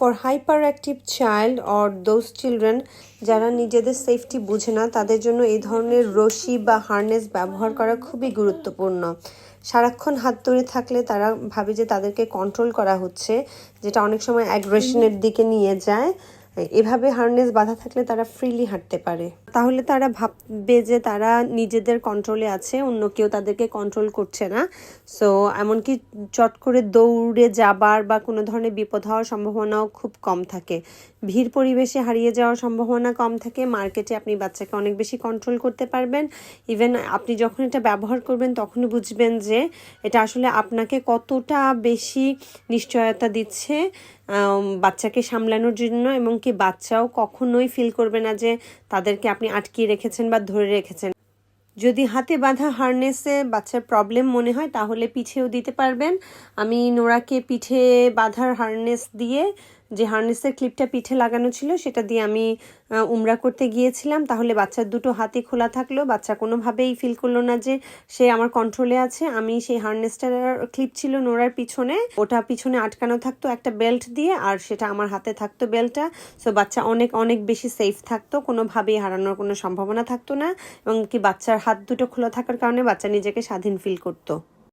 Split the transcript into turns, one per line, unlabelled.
For hyperactive child or those children যারা নিজেদের safety বুঝে না, তাদের জন্য এই ধরনের রশি বা হার্নেস ব্যবহার করা খুবই গুরুত্বপূর্ণ। সারাক্ষণ হাত ধরে থাকলে তারা ভাবে যে তাদেরকে কন্ট্রোল করা হচ্ছে, যেটা অনেক সময় অ্যাগ্রেশনের দিকে নিয়ে যায়। এভাবে হার্নেস বাঁধা থাকলে তারা ফ্রিলি হাঁটতে পারে। তাহলে তারা ভাববে যে তারা নিজেদের কন্ট্রোলে আছে, অন্য কেউ তাদেরকে কন্ট্রোল করছে না। সো এমনকি চট করে দৌড়ে যাবার বা কোনো ধরনের বিপদ হওয়ার সম্ভাবনাও খুব কম থাকে। ভিড় পরিবেশে হারিয়ে যাওয়ার সম্ভাবনা কম থাকে। মার্কেটে আপনি বাচ্চাকে অনেক বেশি কন্ট্রোল করতে পারবেন। ইভেন আপনি যখন এটা ব্যবহার করবেন, তখনই বুঝবেন যে এটা আসলে আপনাকে কতটা বেশি নিশ্চয়তা দিচ্ছে। বাচ্চাকে সামলানোর জন্য এবং কি বাচ্চাও কখনোই ফিল করবে না যে তাদেরকে আপনি আটকিয়ে রেখেছেন বা ধরে রেখেছেন। যদি হাতে বাঁধা হারনেসে বাচ্চার প্রবলেম মনে হয়, তাহলে পিঠেও দিতে পারবেন। আমি নোরাকে পিঠে বাঁধার হারনেস দিয়ে যে হার্নেসের ক্লিপটা পিঠে লাগানো ছিল, সেটা দিয়ে আমি উমরা করতে গিয়েছিলাম। তাহলে বাচ্চার দুটো হাতে খোলা থাকল। বাচ্চা কোনোভাবেই ফিল করল না যে সে আমার কন্ট্রোলে আছে। আমি সেই হার্নেসটার ক্লিপ ছিল নোড়ার পিছনে। ওটা পিছনে আটকানো থাকতো একটা বেল্ট দিয়ে, আর সেটা আমার হাতে থাকতো বেল্টটা সো বাচ্চা অনেক অনেক বেশি সেফ থাকতো। কোনোভাবেই হারানোর কোনো সম্ভাবনা থাকতো না। এবং কি বাচ্চার হাত দুটো খোলা থাকার কারণে বাচ্চা নিজেকে স্বাধীন ফিল করতো।